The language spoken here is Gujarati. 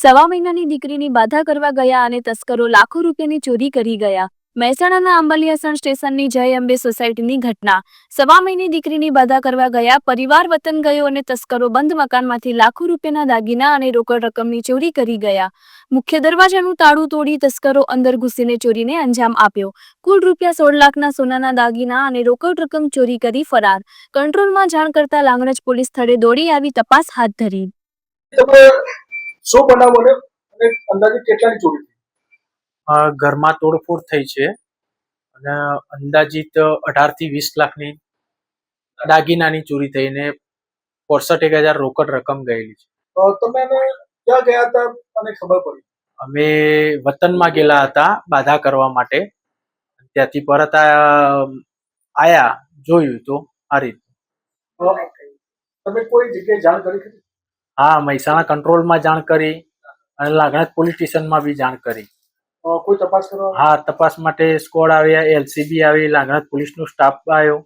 સવા મહિનાની દીકરીની બાધા કરવા ગયા અને તસ્કરો લાખો રૂપિયાની ચોરી કરી ગયા. મહેસાણાના આંબલિયાસણ સ્ટેશનની જય અંબે સોસાયટીની ઘટના. સવા મહિની દીકરીની બાધા કરવા ગયા, પરિવાર વતન ગયો અને તસ્કરો બંધ મકાનમાંથી લાખો રૂપિયાના દાગીના અને રોકડ રકમની ચોરી કરી ગયા. મુખ્ય દરવાજાનું તાળું તોડી તસ્કરો અંદર ઘૂસીને ચોરીને અંજામ આપ્યો. કુલ રૂપિયા સોળ લાખના સોનાના દાગીના અને રોકડ રકમ ચોરી કરી ફરાર. કંટ્રોલમાં જાણ કરતા લાંગણજ પોલીસ સ્થળે દોડી આવી તપાસ હાથ ધરી. શું બનાવ બન્યો અને અંદાજે કેટલાની ચોરી થઈ? ઘરમાં તોડફોડ થઈ છે. અને અંદાજિત અઢારથી વીસ લાખની દાગીનાની ચોરી થઈને પોસઠ એક હજાર રોકડ રકમ ગયેલી છે. તમે ક્યાં ગયા હતા મને ખબર પડી? અમે વતનમાં ગયેલા હતા બાધા કરવા માટે. ત્યાંથી પરત આયા જોયું તો આ રીતે તમે કોઈ જગ્યાએ જાણ કરી હા મહેસાણા કંટ્રોલમાં જાણ કરી અને લાગણજ પોલીસ સ્ટેશનમાં બી જાણ કરી. કોઈ તપાસ કરવા? હા તપાસ માટે સ્કોડ આવ્યા એલસીબી આવી લાગણજ પોલીસનો સ્ટાફ આવ્યો.